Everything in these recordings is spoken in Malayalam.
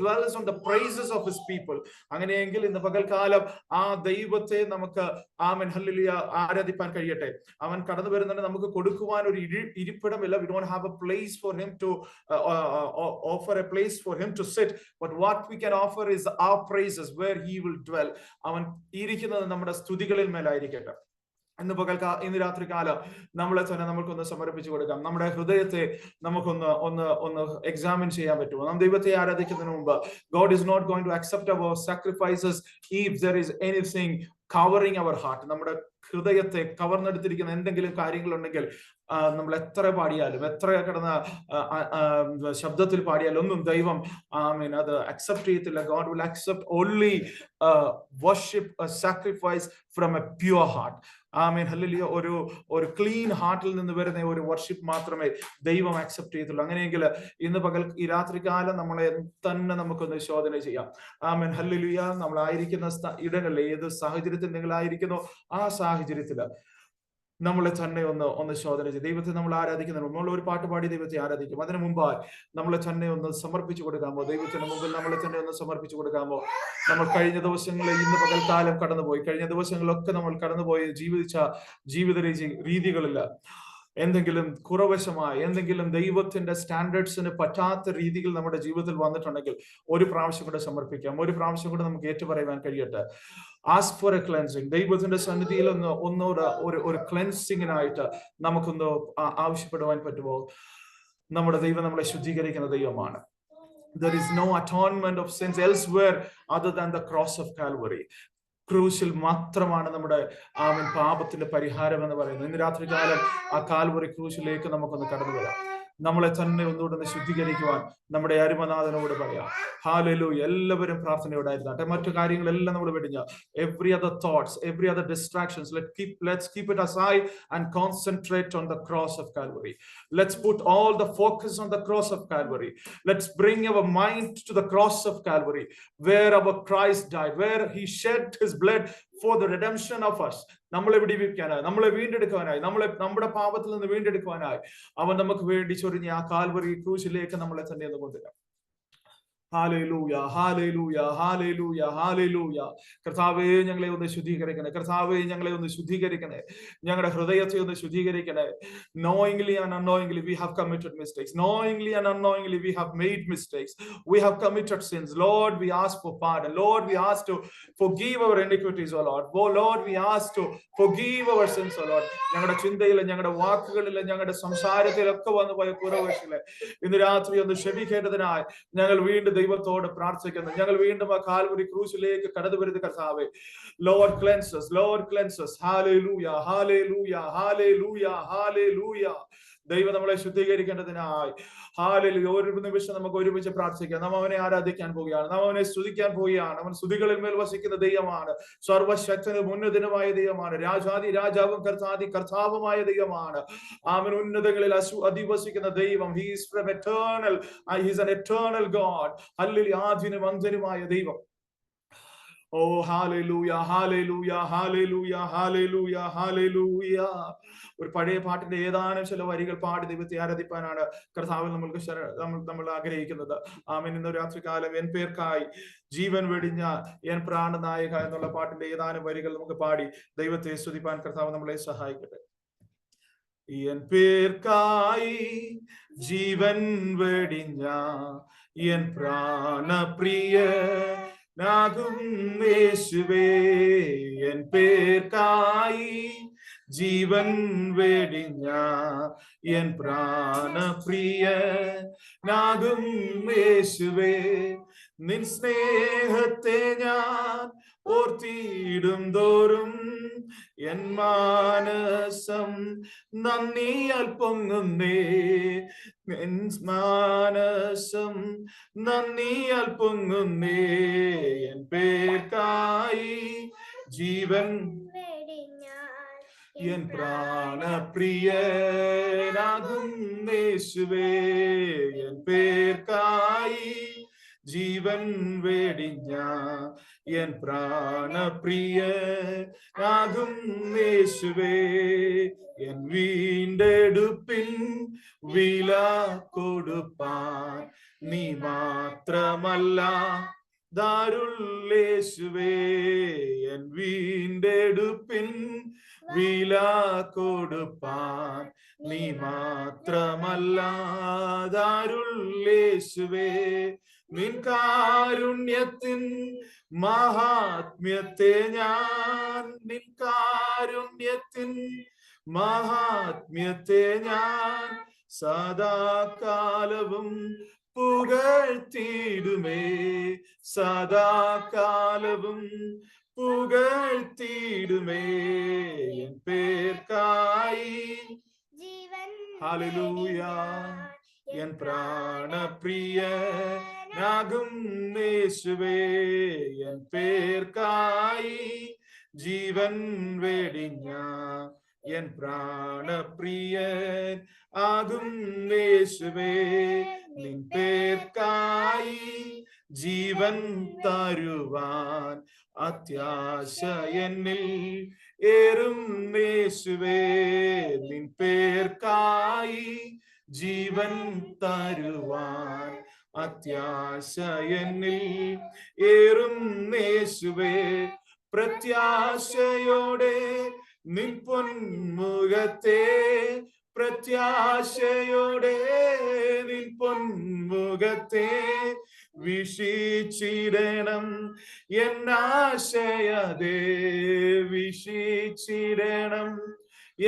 dwells on the praises of his people. അങ്ങനെയെങ്കിൽ ഇന്ന് പകൽക്കാലം ആ ദൈവത്തെ നമുക്ക് ആമൻ ഹല്ലേലൂയ ആരാധിപ്പാൻ കഴിയട്ടെ. അവൻ കടന്നു വരുന്നുണ്ട്. നമുക്ക് കൊടുക്കുവാൻ ഒരു ഇരി- ഇരിപ്പിടമില്ല. We don't have a place for him to offer a place for him to sit but what we can offer is a praises where he will dwell അവൻ ഇരിക്കുന്നത് നമ്മുടെ സ്തുതികളിൽ മേലായിരിക്കട്ടെ ഇന്ന് പകൽക്കാ ഇന്ന് രാത്രി കാലം നമ്മളെ തന്നെ നമുക്കൊന്ന് സമർപ്പിച്ചു കൊടുക്കാം. നമ്മുടെ ഹൃദയത്തെ നമുക്കൊന്ന് ഒന്ന് ഒന്ന് എക്സാമിൻ ചെയ്യാൻ പറ്റുമോ? നാം ദൈവത്തെ ആരാധിക്കുന്നതിന് മുമ്പ് God is not going to accept our sacrifices if there is anything covering our heart നമ്മുടെ ഹൃദയത്തെ കവർന്നെടുത്തിരിക്കുന്ന എന്തെങ്കിലും കാര്യങ്ങളുണ്ടെങ്കിൽ നമ്മൾ എത്ര പാടിയാലും എത്ര കിടന്ന ശബ്ദത്തിൽ പാടിയാലും ഒന്നും ദൈവം ഐ മീൻ അത് അക്സെപ്റ്റ് ചെയ്യത്തില്ല. God will accept only worship sacrifice from a pure heart ആമീൻ ഹല്ലേലൂയ. ഒരു ഒരു ക്ലീൻ ഹാർട്ടിൽ നിന്ന് വരുന്ന ഒരു വർഷിപ്പ് മാത്രമേ ദൈവം അക്സെപ്റ്റ് ചെയ്യത്തുള്ളൂ. അങ്ങനെയെങ്കിൽ ഇന്ന് പകൽ ഈ രാത്രി കാലം നമ്മളെ തന്നെ നമുക്കൊന്ന് ശോധന ചെയ്യാം. ആമീൻ ഹല്ലേലൂയ. നമ്മളായിരിക്കുന്ന ഇടങ്ങളിൽ ഏത് സാഹചര്യത്തിൽ നിങ്ങളായിരിക്കുന്നോ ആ സാഹചര്യത്തിൽ നമ്മളെ തന്നെ ഒന്ന് ഒന്ന് ശോധന ചെയ്യും. ദൈവത്തെ നമ്മൾ ആരാധിക്കുന്നതിന് നമ്മൾ ഒരു പാട്ട് പാടി ദൈവത്തെ ആരാധിക്കും. അതിനു മുമ്പായി നമ്മളെ തന്നെ ഒന്ന് സമർപ്പിച്ചു കൊടുക്കാമോ? ദൈവത്തിന് മുമ്പിൽ നമ്മളെ തന്നെ ഒന്ന് സമർപ്പിച്ചു കൊടുക്കാമോ? നമ്മൾ കഴിഞ്ഞ ദിവസങ്ങളിൽ ഇന്ന് പകൽക്കാലം കടന്നുപോയി. കഴിഞ്ഞ ദിവസങ്ങളിലൊക്കെ നമ്മൾ കടന്നുപോയി ജീവിച്ച ജീവിത രീതി രീതികളില്ല എന്തെങ്കിലും കുറവശമായി എന്തെങ്കിലും ദൈവത്തിന്റെ സ്റ്റാൻഡേർഡ്സിന് പറ്റാത്ത രീതിയിൽ നമ്മുടെ ജീവിതത്തിൽ വന്നിട്ടുണ്ടെങ്കിൽ ഒരു പ്രാവശ്യം കൂടെ സമർപ്പിക്കാം. ഒരു പ്രാവശ്യം കൂടെ നമുക്ക് ഏറ്റുപറയുവാൻ കഴിയട്ടെ. ആസ്ക് ഫോർ എ ക്ലെൻസിങ് ദൈവത്തിന്റെ സന്നിധിയിൽ ഒന്ന് ഒന്നോട് ഒരു ഒരു ക്ലെൻസിങ്ങിനായിട്ട് നമുക്കൊന്ന് ആവശ്യപ്പെടുവാൻ പറ്റുമോ? നമ്മുടെ ദൈവം നമ്മളെ ശുദ്ധീകരിക്കുന്ന ദൈവമാണ്. There is no atonement of sins elsewhere other than the cross of Calvary. ക്രൂശിൽ മാത്രമാണ് നമ്മുടെ ആമൻ പാപത്തിന്റെ പരിഹാരം എന്ന് പറയുന്നത്. ഇന്ന് രാത്രി കാലം ആ കാൽവറി ക്രൂശിലേക്ക് നമുക്കൊന്ന് കടന്നു വരാം നമ്മളെ തന്നെ ഒന്നുകൂടെ ശുദ്ധീകരിക്കുവാൻ നമ്മുടെ അരുമനാഥനോട് പറയാം. ഹാലലു എല്ലാവരും പ്രാർത്ഥനയോടെ ആയിരുന്നാട്ടെ മറ്റു കാര്യങ്ങളെല്ലാം നമ്മൾ വെടിഞ്ഞ. Every other thoughts every other distractions let keep let's keep it aside and concentrate on the cross of Calvary let's put all the focus on the cross of Calvary let's bring our mind to the cross of Calvary where our Christ die where he shed his blood for the redemption of us നമ്മളെ വിടിവിക്കാനായി നമ്മളെ വീണ്ടെടുക്കാനായി നമ്മളെ നമ്മുടെ പാപത്തിൽ നിന്ന് വീണ്ടെടുക്കാനായി അവൻ നമുക്ക് വേണ്ടി ചൊരിഞ്ഞ ആ കാൽവറി ക്രൂശിലേക്ക് നമ്മളെ തന്നെ ഒന്ന് കൊണ്ടുവരാം. ഹാലേലൂയ ഹാലേലൂയ ഹാലേലൂയ ഹാലേലൂയ കർത്താവേ ഞങ്ങളെ ഒന്ന് ശുദ്ധീകരിക്കണേ കർത്താവേ ഞങ്ങളെ ഒന്ന് ശുദ്ധീകരിക്കണേ ഞങ്ങളുടെ ഹൃദയത്തെ ഒന്ന് ശുദ്ധീകരിക്കണേ knowingly and unknowingly we have committed mistakes knowingly and unknowingly we have made mistakes we have committed sins lord we ask for pardon lord we ask to forgive our iniquities oh lord oh lord we ask to forgive our sins oh lord ഞങ്ങളുടെ ചിന്തയിലെ ഞങ്ങളുടെ വാക്കുകളിലെ ഞങ്ങളുടെ സംസാരത്തിലൊക്കെ വന്നു പോയ കുറവുകളെ ഇന്ന് രാത്രി ഒന്ന് ക്ഷമിക്കേണ്ടതിനായി ഞങ്ങൾ വീണ്ടും ദൈവത്തോട് പ്രാർത്ഥിക്കുന്നു. ഞങ്ങൾ വീണ്ടും ആ കാൽവരി ക്രൂശിലേക്ക് കടന്നു വരുന്ന കർത്താവേ. ലോർഡ് ക്ലെൻസസ് ലോർഡ് ക്ലെൻസസ് ഹാലേലൂയ ഹാലേലൂയ ഹാലേലൂയ ഹാലേലൂയ ദൈവം നമ്മളെ ശുദ്ധീകരിക്കേണ്ടതിനായി ഹാലിൽ ഒരു നിമിഷം നമുക്ക് ഒരുമിച്ച് പ്രാർത്ഥിക്കാം. നാം അവനെ ആരാധിക്കാൻ പോവുകയാണ്. നാം അവനെ സ്തുതിക്കാൻ പോവുകയാണ്. അവൻ സ്തുതികളിൽ മേൽ വസിക്കുന്ന ദൈവമാണ്. സർവശക്തനും ഉന്നതനുമായ ദൈവമാണ്. രാജാതി രാജാവും കർത്താതി കർത്താവുമായ ദൈവമാണ്. അവൻ ഉന്നതങ്ങളിൽ അസു അധിവസിക്കുന്ന ദൈവം. He's from eternal he's an eternal God hallelujah ആദ്യനും അന്തനുമായ ദൈവം. ഓ hallelujah, hallelujah, hallelujah, hallelujah, hallelujah. ഒരു പഴയ പാട്ടിന്റെ ഏതാനും ചില വരികൾ പാടി ദൈവത്തെ ആരാധിപ്പാനാണ് കർത്താവിൽ നമ്മൾക്ക് നമ്മൾ നമ്മൾ ആഗ്രഹിക്കുന്നത്. ആമൻ. ഇന്ന് രാത്രി കാലം എൻ പേർക്കായി ജീവൻ വെടിഞ്ഞ എൻ പ്രാണനായക എന്നുള്ള പാട്ടിന്റെ ഏതാനും വരികൾ നമുക്ക് പാടി ദൈവത്തെ സ്തുതിപ്പാൻ കർത്താവ് നമ്മളെ സഹായിക്കട്ടെ. എൻ പേർക്കായി ജീവൻ വെടിഞ്ഞ എൻ പ്രാണപ്രിയ നാകും പേർക്കായി ജീവൻ വെടിഞ്ഞ എൻ പ്രാണപ്രിയ നാകും യേശുവേ നിൻ സ്നേഹത്തെ ഞാൻ ഓർത്തിയിടും തോറും എൻ മാനസം നന്ദിയാൽ പൊങ്ങുന്നേ എൻ മാനസം നന്ദിയാൽ പൊങ്ങുന്നേ എൻ പേർക്കായി ജീവൻ എൻ പ്രാണപ്രിയനാകും യേശുവേ. എൻ പേർക്കായി ജീവൻ വേടിഞ്ഞ എൻ പ്രാണപ്രിയ ആകും യേശുവേ. എൻ വീണ്ടെടുപ്പിൻ വില കൊടുപ്പാൻ നീ മാത്രമല്ല. ദാരുള്ളേശുവേ എൻ വീണ്ടെടുപ്പിൻ വില കൊടുപ്പാൻ നീ മാത്രമല്ല. ദാരുള്ളേശുവേ നിൻ കാരുണ്യത്തിൻ മഹാത്മ്യത്തെ ഞാൻ നിൻ കാരുണ്യത്തിൻ മഹാത്മ്യത്തെ ഞാൻ സദാകാലവും പുകഴ്ത്തിയിടുമേ സദാകാലവും പുകഴ്ത്തിയിടുമേ എൻ പേർക്കായി ജീവൻ ഹല്ലേലൂയ എൻ പ്രാണപ്രിയ നാകും യേശുവേ എൻ പേർക്കായി ജീവൻ വെടിഞ്ഞ എൻ പ്രാണപ്രിയൻ ആകും യേശുവേ നിൻ പേർക്കായി ജീവൻ തരുവാൻ അത്യാശ എന്നിൽ ഏറും യേശുവേ നിൻ പേർക്കായി ജീവൻ തരുവാൻ അത്യാശ എന്നിൽ ഏറും യേശുവേ പ്രത്യാശയോടെ നിൻ പൊന്മുഖത്തെ പ്രത്യാശയോടെ നിൻ പൊന്മുഖത്തെ വിഷിച്ചിടണം എന്നാശയതേ വിഷിച്ചിടണം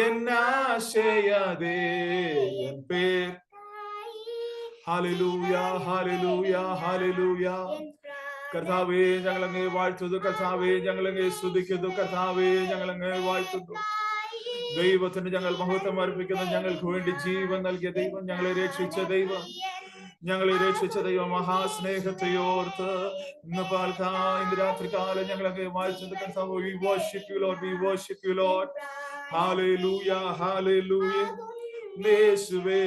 എന്നാശയതേ എൻ പേർ. ഹാലലൂയ ഹാലലൂയ ഹാലലൂയ കർത്താവേ ഞങ്ങളങ്ങ് വാഴ്ത്തുന്നു. കർത്താവേ ഞങ്ങളങ്ങ് സ്തുതിക്കുന്നു. കർത്താവേ ഞങ്ങളങ്ങ് വാഴ്ത്തുന്നു. ദൈവത്തിന് ഞങ്ങൾ മഹത്വം അർപ്പിക്കുന്നു. ഞങ്ങൾക്ക് വേണ്ടി ജീവൻ നൽകിയ ദൈവം ഞങ്ങളെ രക്ഷിച്ച ദൈവം ഞങ്ങളെ രക്ഷിച്ച ദൈവം മഹാസ്നേഹത്തെ ഓർത്ത് ഇന്ന് പാൽക്കാ ഇന്ന് രാത്രി കാലം ഞങ്ങളൊക്കെ വായിച്ചത് കർത്താവ് we you Lord we you Lord hallelujah ഹാലലൂയ യേശുവേ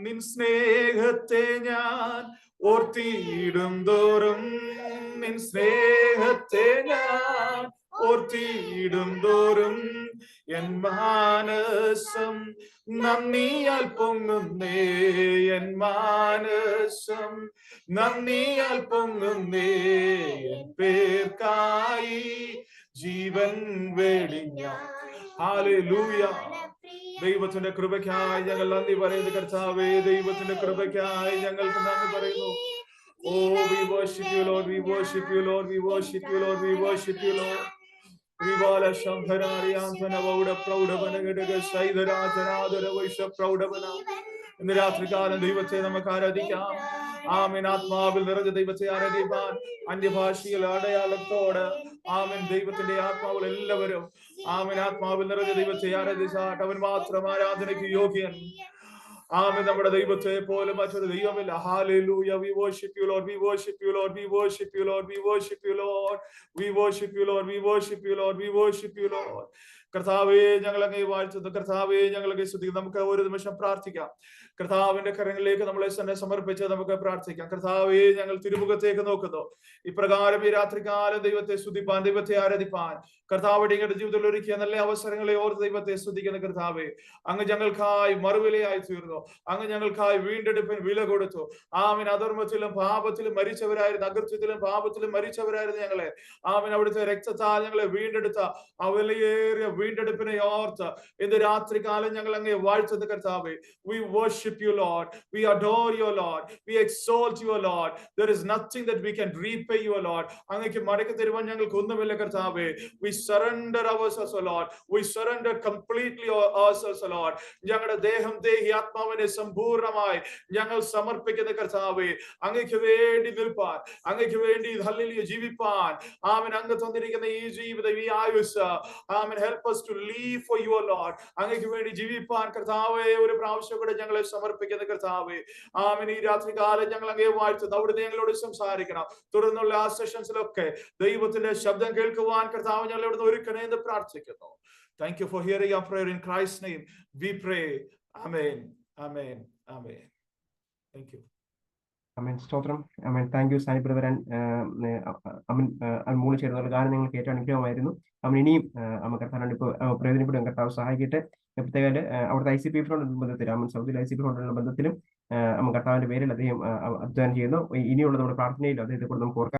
നിൻ സ്നേഹത്തെ ഞാൻ ഓർത്തിയിടും തോറും. നിൻ സ്നേഹത്തെ ഞാൻ ഓർത്തിയിടും തോറും. എൻ മാനസം നന്ദിയാൽ പൊങ്ങുന്നേ എൻ മാനസം നന്ദിയാൽ പൊങ്ങുന്നേ. എൻ പേർക്കായി ജീവൻ വെടിഞ്ഞ ഹാലലൂയ ദൈവത്തിന്റെ കൃപയ്ക്കായി ഞങ്ങൾ നന്ദി പറയുന്നു കർത്താവേ. ദൈവത്തിന്റെ കൃപയ്ക്കായി ഞങ്ങൾക്ക് നന്ദി പറയുന്നു. ഓ we worship you Lord we worship you Lord Lord Lord വിവാല ശംഭരാരിയാന്തന വൗഢ പ്രൗഢവന ഘടക ശൈധരാധനാദര വൈഷ പ്രൗഢവന ഇന്ന് രാത്രികാലം ദൈവത്തെ നമുക്ക് ആരാധിക്കാം. ആമൻ. ആത്മാവിൽ നിറഞ്ഞ ദൈവത്തെ ആരാധിപ്പാൻ അന്യഭാഷയിൽ അടയാളത്തോട് ആമൻ. ദൈവത്തിന്റെ ആത്മാവിൽ എല്ലാവരും ആമൻ ആത്മാവിൽ നിറഞ്ഞ ദൈവത്തെ ആരാധിച്ചാട്ട് അവൻ മാത്രം ആരാധനയ്ക്ക് യോഗ്യൻ. ആമൻ നമ്മുടെ ദൈവത്തെ പോലെ മറ്റൊരു ദൈവമില്ല. ഹാലൂയ we worship you Lord we worship you Lord we worship you Lord we worship you Lord we worship you Lord we worship you Lord we worship you Lord കർത്താവേ ഞങ്ങളങ്ങേ വാഴ്ത്തുന്നു. കർത്താവേ ഞങ്ങളങ്ങേ സ്തുതിക്കുന്നു. നമുക്ക് ഒരു നിമിഷം പ്രാർത്ഥിക്കാം. കർത്താവിന്റെ കരങ്ങളിലേക്ക് നമ്മളെ തന്നെ സമർപ്പിച്ച് നമുക്ക് പ്രാർത്ഥിക്കാം. കർത്താവേ ഞങ്ങൾ തിരുമുഖത്തേക്ക് നോക്കുന്നു. ഇപ്രകാരം ഈ രാത്രികാലം ദൈവത്തെ സ്തുതിപ്പാൻ ദൈവത്തെ ആരാധിപ്പാൻ. കർത്താവ് ഞങ്ങളുടെ ജീവിതത്തിൽ ഒരുക്കിയ നല്ല അവസരങ്ങളെ ഓർത്ത് ദൈവത്തെ സ്തുതിക്കുന്ന കർത്താവേ. അങ്ങ് ഞങ്ങൾക്കായി മറുവിലയായി തീർന്നു. അങ്ങ് ഞങ്ങൾക്കായി വീണ്ടെടുപ്പിന് വില കൊടുത്തു. ആമിൻ. അധർമ്മത്തിലും പാപത്തിലും മരിച്ചവരായിരുന്നു. അകൃത്യത്തിലും പാപത്തിലും മരിച്ചവരായിരുന്നു ഞങ്ങളെ. ആമിൻ. അവിടുത്തെ രക്തത്താൽ ഞങ്ങളെ വീണ്ടെടുത്ത ആ വിലയേറിയ വീണ്ടെടുപ്പിനെ ഓർത്ത് ഇന്ന് രാത്രി കാലം ഞങ്ങൾ അങ്ങേ വാഴ്ത്തുന്ന കർത്താവേ we worship you Lord we adore your Lord we exalt your Lord there is nothing that we can repay your Lord അങ്ങേക്ക് മടക്കി തരുവാൻ ഞങ്ങൾക്ക് ഒന്നുമില്ല കർത്താവേ. We surrender ours Lord we surrender completely ours Lord ഞങ്ങളുടെ ദേഹം ദേഹി ആത്മാവിനെ സമ്പൂർണമായി ഞങ്ങൾ സമർപ്പിക്കുന്ന കർത്താവേ അങ്ങയ്ക്ക് വേണ്ടി നിൽപ്പാൻ അങ്ങയ്ക്ക് വേണ്ടി ജീവിപ്പാൻ. ആമൻ. അങ്ങ് തന്നിരിക്കുന്ന ഈ ജീവിതം ഈ ആയുസ് ആമൻ. Help us to live for your lord. അങ്ങേക്ക് വേണ്ടി ജീവിപ്പാൻ കർത്താവേ ഒരു പ്രാവശ്യം കൂടെ ഞങ്ങളെ സമർപ്പിക്കുന്ന കർത്താവേ. ആമീൻ. ഈ രാത്രി കാലം ഞങ്ങൾ അങ്ങേ വാഴ്ത്തുന്നു. അവിടുന്ന് ഞങ്ങളോട് സംസാരിക്കണം. തുടർന്നുള്ള ആ സെഷൻസിലൊക്കെ ദൈവത്തിന്റെ ശബ്ദം കേൾക്കുവാൻ കർത്താവ് ഞങ്ങൾ ഇവിടുന്ന് ഒരുക്കണേ എന്ന് പ്രാർത്ഥിക്കുന്നു. Thank you for hearing your prayer in Christ name we pray amen. Amen. Amen. Thank you. അമീൻ സ്തോത്രം. അമ്മൻ താങ്ക് യു സാനി ബ്രദർ അമീൻ മൂളി ചേർന്നുള്ള ഗാനം നിങ്ങൾക്ക് ഏറ്റവും അനുഗ്രഹമായിരുന്നു. അമീൻ ഇനിയും അമ്മ കർത്താവിനോട് ഇപ്പോൾ പ്രയോജനപ്പെടും. കർത്താവ് സഹായിക്കട്ടെ. പ്രത്യേകം അവിടുത്തെ ഐ സി പി ഫ്രോണ്ടുള്ള ബന്ധത്തിൽ അമൻ സൗദി ഐ സി പി ഫ്രോണ്ടുള്ള ബന്ധത്തിലും അമ്മ കർത്താവിന്റെ പേരിൽ അദ്ദേഹം അധ്വാനം ചെയ്യുന്നു. ഇനിയുള്ള നമ്മുടെ പ്രാർത്ഥനയിലും അദ്ദേഹത്തെ കൂടെ നമുക്ക് ഓർക്കാം.